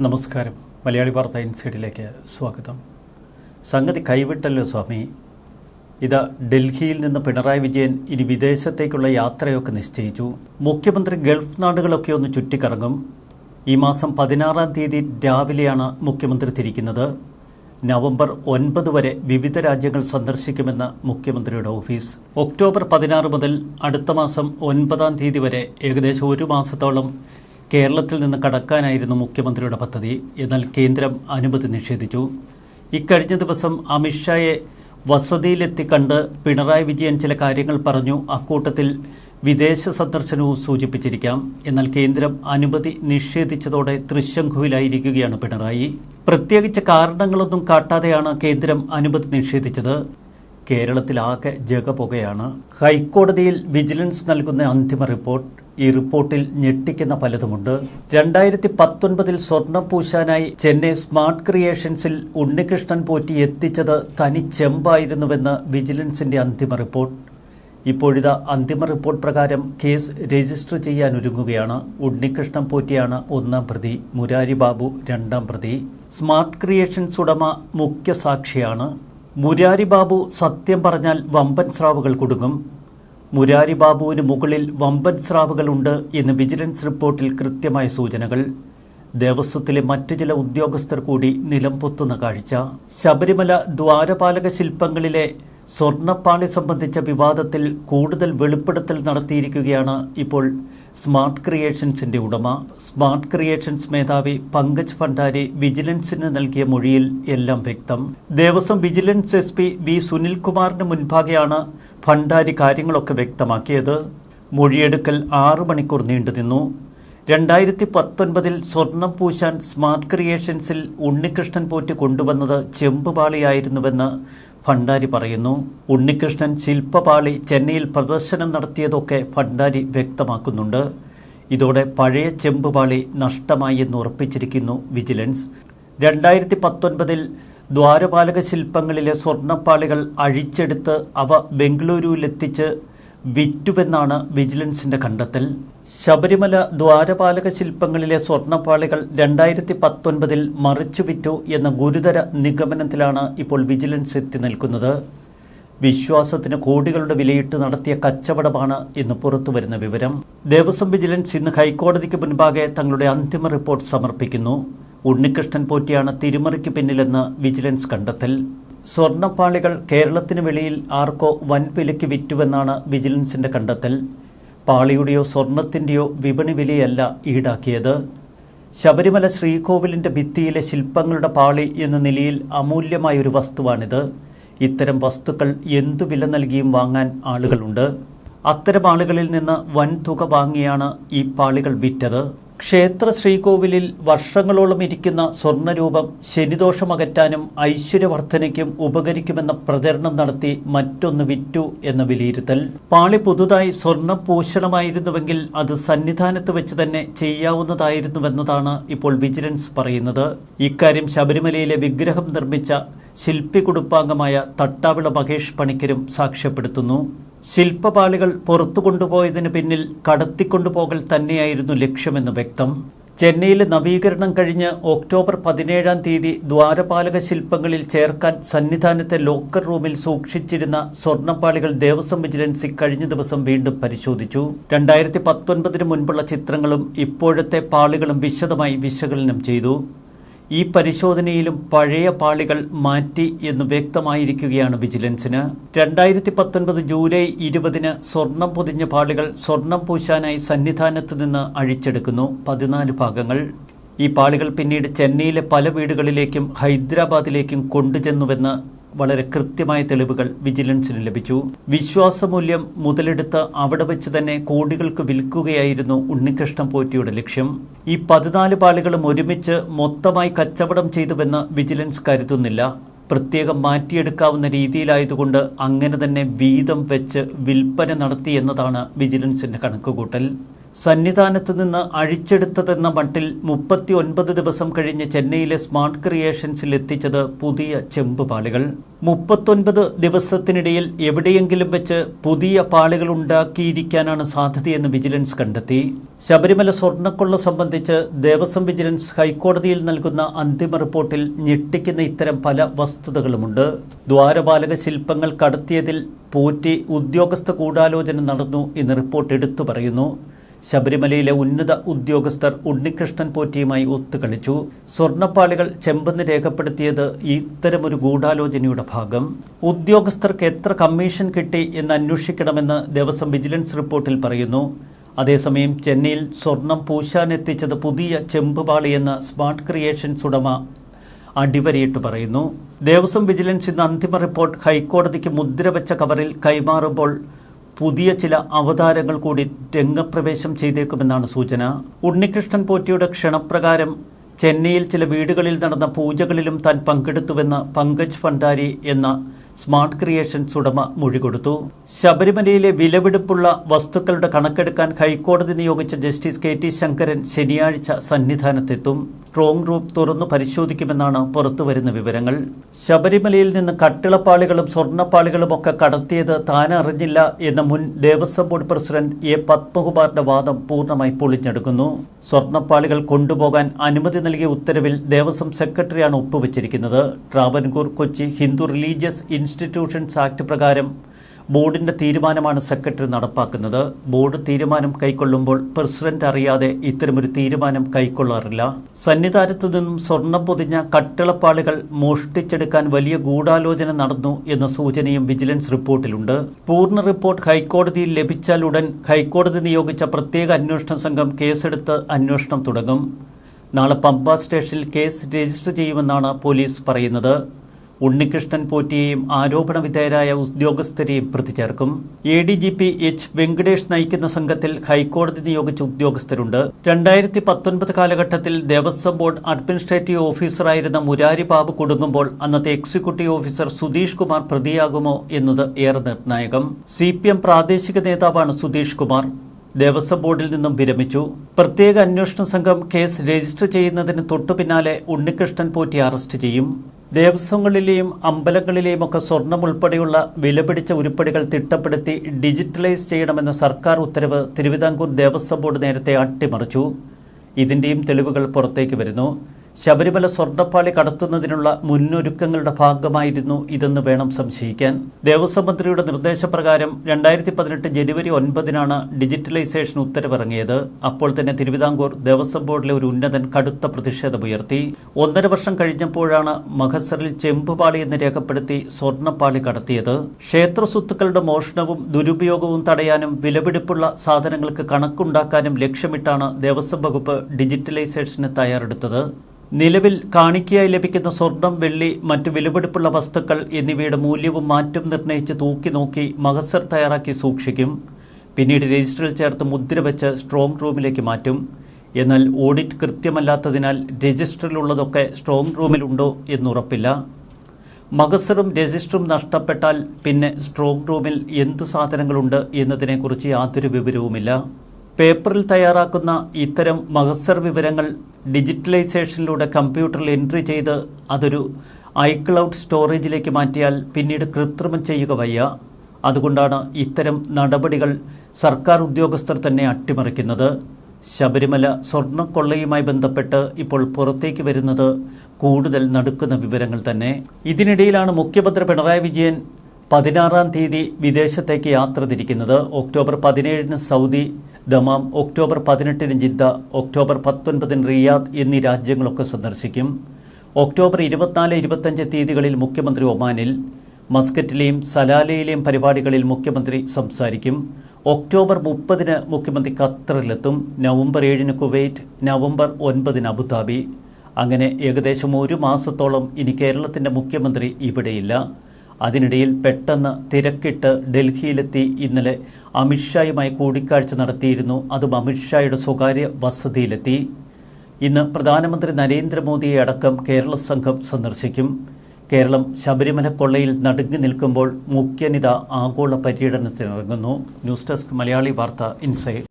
നമസ്കാരം. മലയാളി വാർത്ത ഇൻസൈഡിലേക്ക് സ്വാഗതം. സംഗതി കൈവിട്ടല്ലോ സ്വാമി. ഇതാ ഡൽഹിയിൽ നിന്ന് പിണറായി വിജയൻ ഇനി വിദേശത്തേക്കുള്ള യാത്രയൊക്കെ നിശ്ചയിച്ചു. മുഖ്യമന്ത്രി ഗൾഫ് നാടുകളൊക്കെ ഒന്ന് ചുറ്റിക്കറങ്ങും. ഈ മാസം പതിനാറാം തീയതി രാവിലെയാണ് മുഖ്യമന്ത്രി തിരിക്കുന്നത്. നവംബർ ഒൻപത് വരെ വിവിധ രാജ്യങ്ങൾ സന്ദർശിക്കുമെന്ന് മുഖ്യമന്ത്രിയുടെ ഓഫീസ്. ഒക്ടോബർ പതിനാറ് മുതൽ അടുത്ത മാസം ഒൻപതാം തീയതി വരെ ഏകദേശം ഒരു മാസത്തോളം കേരളത്തിൽ നിന്ന് കടക്കാനായിരുന്നു മുഖ്യമന്ത്രിയുടെ പദ്ധതി. എന്നാൽ കേന്ദ്രം അനുമതി നിഷേധിച്ചു. ഇക്കഴിഞ്ഞ ദിവസം അമിത്ഷായെ വസതിയിലെത്തി കണ്ട് പിണറായി വിജയൻ ചില കാര്യങ്ങൾ പറഞ്ഞു. അക്കൂട്ടത്തിൽ വിദേശ സന്ദർശനവും സൂചിപ്പിച്ചിരിക്കാം. എന്നാൽ കേന്ദ്രം അനുമതി നിഷേധിച്ചതോടെ തൃശങ്കുവിലായിരിക്കുകയാണ് പിണറായി. പ്രത്യേകിച്ച് കാരണങ്ങളൊന്നും കാട്ടാതെയാണ് കേന്ദ്രം അനുമതി നിഷേധിച്ചത്. കേരളത്തിലാകെ ജഗപുകയാണ്. ഹൈക്കോടതിയിൽ വിജിലൻസ് നൽകുന്ന അന്തിമ റിപ്പോർട്ട് ഈ റിപ്പോർട്ടിൽ ഞെട്ടിക്കുന്ന പലതുമുണ്ട്. രണ്ടായിരത്തി പത്തൊൻപതിൽ സ്വർണം പൂശാനായി ചെന്നൈ സ്മാർട്ട് ക്രിയേഷൻസിൽ ഉണ്ണികൃഷ്ണൻ പോറ്റി എത്തിച്ചത് തനി ചെമ്പായിരുന്നുവെന്ന് വിജിലൻസിന്റെ അന്തിമ റിപ്പോർട്ട്. ഇപ്പോഴിതാ അന്തിമ റിപ്പോർട്ട് പ്രകാരം കേസ് രജിസ്റ്റർ ചെയ്യാൻ ഒരുങ്ങുകയാണ് ഉണ്ണികൃഷ്ണൻ പോറ്റിയാണ് ഒന്നാം പ്രതി മുരാരി ബാബു രണ്ടാം പ്രതി. സ്മാർട്ട് ക്രിയേഷൻസ് ഉടമ മുഖ്യ സാക്ഷിയാണ് മുരാരി ബാബു സത്യം പറഞ്ഞാൽ വമ്പൻ സ്രാവുകൾ കൊടുങ്ങും. മുരാരി ബാബുവിന് മുകളിൽ വമ്പൻ സ്രാവുകളുണ്ട് എന്ന് വിജിലൻസ് റിപ്പോർട്ടിൽ കൃത്യമായ സൂചനകൾ. ദേവസ്വത്തിലെ മറ്റു ചില ഉദ്യോഗസ്ഥർ കൂടി നിലംപൊത്തുന്ന കാഴ്ച. ശബരിമല ദ്വാരപാലക ശില്പങ്ങളിലെ സ്വർണപ്പാളി സംബന്ധിച്ച വിവാദത്തിൽ കൂടുതൽ വെളിപ്പെടുത്തൽ നടത്തിയിരിക്കുകയാണ് ഇപ്പോൾ സ്മാർട്ട് ക്രിയേഷൻസിന്റെ ഉടമ. സ്മാർട്ട് ക്രിയേഷൻസ് മേധാവി പങ്കജ് ഭണ്ഡാരി വിജിലൻസിന് നൽകിയ മൊഴിയിൽ എല്ലാം വ്യക്തം. Devaswom vigilance S P V സുനിൽകുമാറിന് മുൻപാകെയാണ് ഭണ്ഡാരി കാര്യങ്ങളൊക്കെ വ്യക്തമാക്കിയത്. മൊഴിയെടുക്കൽ ആറു മണിക്കൂർ നീണ്ടുനിന്നു. രണ്ടായിരത്തി പത്തൊൻപതിൽ സ്വർണം പൂശാൻ സ്മാർട്ട് ക്രിയേഷൻസിൽ ഉണ്ണികൃഷ്ണൻ പോറ്റ് കൊണ്ടുവന്നത് ചെമ്പുപാളിയായിരുന്നുവെന്ന് ഭണ്ഡാരി പറയുന്നു ഉണ്ണികൃഷ്ണൻ ശില്പപാളി ചെന്നൈയിൽ പ്രദർശനം നടത്തിയതൊക്കെ ഭണ്ഡാരി വ്യക്തമാക്കുന്നുണ്ട്. ഇതോടെ പഴയ ചെമ്പുപാളി നഷ്ടമായി എന്ന് ഉറപ്പിച്ചിരിക്കുന്നു വിജിലൻസ്. രണ്ടായിരത്തി പത്തൊൻപതിൽ ദ്വാരപാലക ശില്പങ്ങളിലെ സ്വർണപ്പാളികൾ അഴിച്ചെടുത്ത് അവ ബംഗളൂരുവിലെത്തിച്ച് വിറ്റുവെന്നാണ് വിജിലൻസിന്റെ കണ്ടെത്തൽ. ശബരിമല ദ്വാരപാലക ശില്പങ്ങളിലെ സ്വർണപ്പാളികൾ രണ്ടായിരത്തി പത്തൊൻപതിൽ മറിച്ചു വിറ്റു എന്ന ഗുരുതര നിഗമനത്തിലാണ് ഇപ്പോൾ വിജിലൻസ് എത്തി നിൽക്കുന്നത്. വിശ്വാസത്തിന് കോടികളുടെ വിലയിട്ട് നടത്തിയ കച്ചവടമാണ് ഇന്ന് പുറത്തുവരുന്ന വിവരം. ദേവസ്വം വിജിലൻസ് ഇന്ന് ഹൈക്കോടതിക്ക് മുൻപാകെ തങ്ങളുടെ അന്തിമ റിപ്പോർട്ട് സമർപ്പിക്കുന്നു. ഉണ്ണികൃഷ്ണൻ പോറ്റിയാണ് തിരുമറിക്ക് പിന്നിലെന്ന് വിജിലൻസ് കണ്ടെത്തൽ. സ്വർണപ്പാളികൾ കേരളത്തിന് വെളിയിൽ ആർക്കോ വൻവിലയ്ക്ക് വിറ്റുവെന്നാണ് വിജിലൻസിന്റെ കണ്ടെത്തൽ. പാളിയുടെയോ സ്വർണത്തിന്റെയോ വിപണി വിലയല്ല ഈടാക്കിയത്. ശബരിമല ശ്രീകോവിലിന്റെ ഭിത്തിയിലെ ശില്പങ്ങളുടെ പാളി എന്ന നിലയിൽ അമൂല്യമായ ഒരു വസ്തുവാണിത്. ഇത്തരം വസ്തുക്കൾ എന്തു വില നൽകിയും വാങ്ങാൻ ആളുകളുണ്ട്. അത്തരം ആളുകളിൽ നിന്ന് വൻതുക വാങ്ങിയാണ് ഈ പാളികൾ വിറ്റത്. ക്ഷേത്ര ശ്രീകോവിലിൽ വർഷങ്ങളോളം ഇരിക്കുന്ന സ്വർണരൂപം ശനിദോഷം അകറ്റാനും ഐശ്വര്യവർദ്ധനയ്ക്കും ഉപകരിക്കുമെന്ന പ്രചരണം നടത്തി മറ്റൊന്ന് വിറ്റു എന്ന വിലയിരുത്തൽ. പാളി പുതുതായി സ്വർണം പൂഷണമായിരുന്നുവെങ്കിൽ അത് സന്നിധാനത്ത് വെച്ച് തന്നെ ചെയ്യാവുന്നതായിരുന്നുവെന്നതാണ് ഇപ്പോൾ വിജിലൻസ് പറയുന്നത്. ഇക്കാര്യം ശബരിമലയിലെ വിഗ്രഹം നിർമ്മിച്ച ശില്പി കുടുംബാംഗമായ തട്ടാവിള മഹേഷ് പണിക്കരും സാക്ഷ്യപ്പെടുത്തുന്നു. ശില്പപാളികൾ പുറത്തു കൊണ്ടുപോയതിന് പിന്നിൽ കടത്തിക്കൊണ്ടുപോകൽ തന്നെയായിരുന്നു ലക്ഷ്യമെന്ന് വ്യക്തം. ചെന്നൈയിലെ നവീകരണം കഴിഞ്ഞ് ഒക്ടോബർ പതിനേഴാം തീയതി ദ്വാരപാലക ശില്പങ്ങളിൽ ചേർക്കാൻ സന്നിധാനത്തെ ലോക്കർ റൂമിൽ സൂക്ഷിച്ചിരുന്ന സ്വർണപാളികൾ ദേവസ്വം വിജിലൻസ് കഴിഞ്ഞ ദിവസം വീണ്ടും പരിശോധിച്ചു. രണ്ടായിരത്തി പത്തൊൻപതിന് മുൻപുള്ള ചിത്രങ്ങളും ഇപ്പോഴത്തെ പാളികളും വിശദമായി വിശകലനം ചെയ്തു. ഈ പരിശോധനയിലും പഴയ പാളികൾ മാറ്റി എന്ന് വ്യക്തമായിരിക്കുകയാണ് വിജിലൻസിന്. രണ്ടായിരത്തി പത്തൊൻപത് ജൂലൈ ഇരുപതിന് സ്വർണം പൊതിഞ്ഞ പാളികൾ സ്വർണം പൂശാനായി സന്നിധാനത്ത് നിന്ന് അഴിച്ചെടുക്കുന്നു പതിനാല് ഭാഗങ്ങൾ. ഈ പാളികൾ പിന്നീട് ചെന്നൈയിലെ പല വീടുകളിലേക്കും ഹൈദരാബാദിലേക്കും കൊണ്ടുചെന്നുവെന്ന് വളരെ കൃത്യമായ തെളിവുകൾ വിജിലൻസിന് ലഭിച്ചു. വിശ്വാസമൂല്യം മുതലെടുത്ത് അവിടെ വെച്ച് തന്നെ കോടികൾക്ക് വിൽക്കുകയായിരുന്നു ഉണ്ണികൃഷ്ണൻ പോറ്റിയുടെ ലക്ഷ്യം. ഈ പതിനാല് പാളികളും ഒരുമിച്ച് മൊത്തമായി കച്ചവടം ചെയ്തുവെന്ന് വിജിലൻസ് കരുതുന്നില്ല. പ്രത്യേകം മാറ്റിയെടുക്കാവുന്ന രീതിയിലായതുകൊണ്ട് അങ്ങനെ തന്നെ വീതം വെച്ച് വിൽപ്പന നടത്തി എന്നതാണ് വിജിലൻസിന്റെ കണക്കുകൂട്ടൽ. സന്നിധാനത്ത് നിന്ന് അഴിച്ചെടുത്തതെന്ന മട്ടിൽ മുപ്പത്തി ഒൻപത് ദിവസം കഴിഞ്ഞ് ചെന്നൈയിലെ സ്മാർട്ട് ക്രിയേഷൻസിൽ എത്തിച്ചത് പുതിയ ചെമ്പുപാളികൾ മുപ്പത്തൊൻപത് ദിവസത്തിനിടയിൽ എവിടെയെങ്കിലും വെച്ച് പുതിയ പാളികൾ ഉണ്ടാക്കിയിരിക്കാനാണ് സാധ്യതയെന്ന് വിജിലൻസ് കണ്ടെത്തി. ശബരിമല സ്വർണക്കൊള്ള സംബന്ധിച്ച് ദേവസ്വം വിജിലൻസ് ഹൈക്കോടതിയിൽ നൽകുന്ന അന്തിമ റിപ്പോർട്ടിൽ ഞെട്ടിക്കുന്ന ഇത്തരം പല വസ്തുതകളുമുണ്ട്. ദ്വാരപാലക ശില്പങ്ങൾ കടത്തിയതിൽ പോറ്റി ഉദ്യോഗസ്ഥ കൂടാലോചന നടന്നു എന്ന് റിപ്പോർട്ട് എടുത്തു പറയുന്നു. ശബരിമലയിലെ ഉന്നത ഉദ്യോഗസ്ഥർ ഉണ്ണികൃഷ്ണൻ പോറ്റിയുമായി ഒത്തുകളിച്ചു. സ്വർണപ്പാളികൾ ചെമ്പെന്ന് രേഖപ്പെടുത്തിയത് ഇത്തരമൊരു ഗൂഢാലോചനയുടെ ഭാഗം. ഉദ്യോഗസ്ഥർക്ക് എത്ര കമ്മീഷൻ കിട്ടി എന്ന് അന്വേഷിക്കണമെന്ന് ദേവസ്വം വിജിലൻസ് റിപ്പോർട്ടിൽ പറയുന്നു. അതേസമയം ചെന്നൈയിൽ സ്വർണം പൂശാനെത്തിച്ചത് പുതിയ ചെമ്പുപാളിയെന്ന് സ്മാർട്ട് ക്രിയേഷൻസ് ഉടമ അടിവരയിട്ട് പറയുന്നു. ദേവസ്വം വിജിലൻസ് ഇന്ന് അന്തിമ റിപ്പോർട്ട് ഹൈക്കോടതിക്ക് മുദ്രവെച്ച കവറിൽ കൈമാറുമ്പോൾ പുതിയ ചില അവതാരങ്ങൾ കൂടി രംഗപ്രവേശം ചെയ്തേക്കുമെന്നാണ് സൂചന. ഉണ്ണികൃഷ്ണൻ പോറ്റിയുടെ ക്ഷണപ്രകാരം ചെന്നൈയിൽ ചില വീടുകളിൽ നടന്ന പൂജകളിലും താൻ പങ്കെടുത്തുവെന്ന് പങ്കജ് ഭണ്ഡാരി എന്ന സ്മാർട്ട് ക്രിയേഷൻസ് ഉടമ മൊഴി കൊടുത്തു. ശബരിമലയിലെ വിലപിടിപ്പുള്ള വസ്തുക്കളുടെ കണക്കെടുക്കാൻ ഹൈക്കോടതി നിയോഗിച്ച ജസ്റ്റിസ് കെ ടി ശങ്കരൻ ശനിയാഴ്ച സന്നിധാനത്തെത്തും. സ്ട്രോങ് റൂം തുറന്നു പരിശോധിക്കുമെന്നാണ് പുറത്തുവരുന്ന വിവരങ്ങൾ. ശബരിമലയിൽ നിന്ന് കട്ടിളപ്പാളികളും സ്വർണപ്പാളികളും ഒക്കെ കടത്തിയത് താൻ അറിഞ്ഞില്ല എന്ന മുൻ ദേവസ്വം ബോർഡ് പ്രസിഡന്റ് എ പത്മകുമാറിന്റെ വാദം പൂർണമായി പൊളിഞ്ഞെടുക്കുന്നു. സ്വർണപ്പാളികൾ കൊണ്ടുപോകാൻ അനുമതി നൽകിയ ഉത്തരവിൽ ദേവസ്വം സെക്രട്ടറിയാണ് ഒപ്പുവെച്ചിരിക്കുന്നത്. Travancore Kochi Hindu religious institutions act പ്രകാരം ബോർഡിന്റെ തീരുമാനമാണ് സെക്രട്ടറി നടപ്പാക്കുന്നത്. ബോർഡ് തീരുമാനം കൈക്കൊള്ളുമ്പോൾ പ്രസിഡന്റ് അറിയാതെ ഇത്തരമൊരു തീരുമാനം കൈക്കൊള്ളാറില്ല. സന്നിധാനത്തു നിന്നും സ്വർണം പൊതിഞ്ഞ കട്ടിളപ്പാളികൾ മോഷ്ടിച്ചെടുക്കാൻ വലിയ ഗൂഢാലോചന നടന്നു എന്ന സൂചനയും വിജിലൻസ് റിപ്പോർട്ടിലുണ്ട്. പൂർണ റിപ്പോർട്ട് ഹൈക്കോടതിയിൽ ലഭിച്ചാൽ ഉടൻ ഹൈക്കോടതി നിയോഗിച്ച പ്രത്യേക അന്വേഷണ സംഘം കേസെടുത്ത് അന്വേഷണം തുടങ്ങും. നാളെ പമ്പ സ്റ്റേഷനിൽ കേസ് രജിസ്റ്റർ ചെയ്യുമെന്നാണ് പോലീസ് പറയുന്നത്. ഉണ്ണികൃഷ്ണൻ പോറ്റിയെയും ആരോപണ വിധേയരായ ഉദ്യോഗസ്ഥരെയും പ്രതി ചേർക്കും. A D G P H Venkatesh നയിക്കുന്ന സംഘത്തിൽ ഹൈക്കോടതി നിയോഗിച്ച ഉദ്യോഗസ്ഥരുണ്ട്. രണ്ടായിരത്തി പത്തൊൻപത് കാലഘട്ടത്തിൽ ദേവസ്വം ബോർഡ് അഡ്മിനിസ്ട്രേറ്റീവ് ഓഫീസറായിരുന്ന മുരാരി ബാബു കുടുങ്ങുമ്പോൾ അന്നത്തെ എക്സിക്യൂട്ടീവ് ഓഫീസർ സുധീഷ് കുമാർ പ്രതിയാകുമോ എന്നത് ഏറെ നിർണായകം. സി പ്രാദേശിക നേതാവാണ് സുധീഷ് കുമാർ. ദേവസ്വം ബോർഡിൽ നിന്നും വിരമിച്ചു. പ്രത്യേക അന്വേഷണ സംഘം കേസ് രജിസ്റ്റർ ചെയ്യുന്നതിന് തൊട്ടു പിന്നാലെ ഉണ്ണികൃഷ്ണൻ പോറ്റി അറസ്റ്റ് ചെയ്യും. ദേവസ്വങ്ങളിലെയും അമ്പലങ്ങളിലെയും ഒക്കെ സ്വർണം ഉൾപ്പെടെയുള്ള വിലപിടിച്ച ഉരുപ്പടികൾ തിട്ടപ്പെടുത്തി ഡിജിറ്റലൈസ് ചെയ്യണമെന്ന സർക്കാർ ഉത്തരവ് തിരുവിതാംകൂർ ദേവസ്വം ബോർഡ് നേരത്തെ അട്ടിമറിച്ചു. ഇതിന്റെയും തെളിവുകൾ പുറത്തേക്ക് വരുന്നു. ശബരിമല സ്വർണപ്പാളി കടത്തുന്നതിനുള്ള മുന്നൊരുക്കങ്ങളുടെ ഭാഗമായിരുന്നു ഇതെന്ന് വേണം സംശയിക്കാൻ. ദേവസ്വം മന്ത്രിയുടെ നിർദ്ദേശപ്രകാരം രണ്ടായിരത്തി പതിനെട്ട് ജനുവരി ഒൻപതിനാണ് ഡിജിറ്റലൈസേഷൻ ഉത്തരവിറങ്ങിയത്. അപ്പോൾ തന്നെ തിരുവിതാംകൂർ ദേവസ്വം ബോർഡിലെ ഒരു ഉന്നതൻ കടുത്ത പ്രതിഷേധമുയർത്തി. ഒന്നര വർഷം കഴിഞ്ഞപ്പോഴാണ് മഹസറിൽ ചെമ്പുപാളി എന്ന് രേഖപ്പെടുത്തി സ്വർണപ്പാളി കടത്തിയത്. ക്ഷേത്ര സ്വത്തുക്കളുടെ മോഷണവും ദുരുപയോഗവും തടയാനും വിലപിടിപ്പുള്ള സാധനങ്ങൾക്ക് കണക്കുണ്ടാക്കാനും ലക്ഷ്യമിട്ടാണ് ദേവസ്വം വകുപ്പ് ഡിജിറ്റലൈസേഷന് തയ്യാറെടുത്തത്. നിലവിൽ കാണിക്കയായി ലഭിക്കുന്ന സ്വർണം വെള്ളി മറ്റ് വിലപിടിപ്പുള്ള വസ്തുക്കൾ എന്നിവയുടെ മൂല്യവും മാറ്റം നിർണയിച്ച് തൂക്കി നോക്കി മഹസർ തയ്യാറാക്കി സൂക്ഷിക്കും. പിന്നീട് രജിസ്റ്ററിൽ ചേർത്ത് മുദ്ര വെച്ച് സ്ട്രോങ് റൂമിലേക്ക് മാറ്റും. എന്നാൽ ഓഡിറ്റ് കൃത്യമല്ലാത്തതിനാൽ രജിസ്റ്ററിലുള്ളതൊക്കെ സ്ട്രോങ് റൂമിലുണ്ടോ എന്നുറപ്പില്ല. മഗസറും രജിസ്റ്ററും നഷ്ടപ്പെട്ടാൽ പിന്നെ സ്ട്രോങ് റൂമിൽ എന്ത് സാധനങ്ങളുണ്ട് എന്നതിനെക്കുറിച്ച് യാതൊരു വിവരവുമില്ല. പേപ്പറിൽ തയ്യാറാക്കുന്ന ഇത്തരം മഹസർ വിവരങ്ങൾ ഡിജിറ്റലൈസേഷനിലൂടെ കമ്പ്യൂട്ടറിൽ എൻട്രി ചെയ്ത് അതൊരു ഐക്ലൗഡ് സ്റ്റോറേജിലേക്ക് മാറ്റിയാൽ പിന്നീട് കൃത്രിമം ചെയ്യുക വയ്യ. അതുകൊണ്ടാണ് ഇത്തരം നടപടികൾ സർക്കാർ ഉദ്യോഗസ്ഥർ തന്നെ അട്ടിമറിക്കുന്നത്. ശബരിമല സ്വർണക്കൊള്ളയുമായി ബന്ധപ്പെട്ട് ഇപ്പോൾ പുറത്തേക്ക് വരുന്നത് കൂടുതൽ നടക്കുന്ന വിവരങ്ങൾ തന്നെ. ഇതിനിടയിലാണ് മുഖ്യമന്ത്രി പിണറായി വിജയൻ പതിനാറാം തീയതി വിദേശത്തേക്ക് യാത്ര തിരിക്കുന്നത്. ഒക്ടോബർ പതിനേഴിന് സൗദി ദമാം ഒക്ടോബർ പതിനെട്ടിന് ജിദ്ദ ഒക്ടോബർ പത്തൊൻപതിന് റിയാദ് എന്നീ രാജ്യങ്ങളൊക്കെ സന്ദർശിക്കും. ഒക്ടോബർ ഇരുപത്തിനാല് ഇരുപത്തഞ്ച് തീയതികളിൽ മുഖ്യമന്ത്രി ഒമാനിൽ മസ്കറ്റിലെയും സലാലയിലെയും പരിപാടികളിൽ മുഖ്യമന്ത്രി സംസാരിക്കും. ഒക്ടോബർ മുപ്പതിന് മുഖ്യമന്ത്രി ഖത്തറിലെത്തും. നവംബർ ഏഴിന് കുവൈറ്റ് നവംബർ ഒൻപതിന് അബുദാബി. അങ്ങനെ ഏകദേശം ഒരു മാസത്തോളം ഇനി കേരളത്തിന്റെ മുഖ്യമന്ത്രി ഇവിടെയില്ല. അതിനിടയിൽ പെട്ടെന്ന് തിരക്കിട്ട് ഡൽഹിയിലെത്തി ഇന്നലെ അമിത്ഷായുമായി കൂടിക്കാഴ്ച നടത്തിയിരുന്നു. അതും അമിത്ഷായുടെ സ്വകാര്യ വസതിയിലെത്തി. ഇന്ന് പ്രധാനമന്ത്രി നരേന്ദ്രമോദിയെ അടക്കം കേരള സംഘം സന്ദർശിക്കും. കേരളം ശബരിമല കൊള്ളയിൽ നടുങ്ങി നിൽക്കുമ്പോൾ മുഖ്യനിത ആഗോള പര്യടനത്തിനിറങ്ങുന്നു. ന്യൂസ് ഡെസ്ക് മലയാളി വാർത്ത ഇൻസൈഡ്.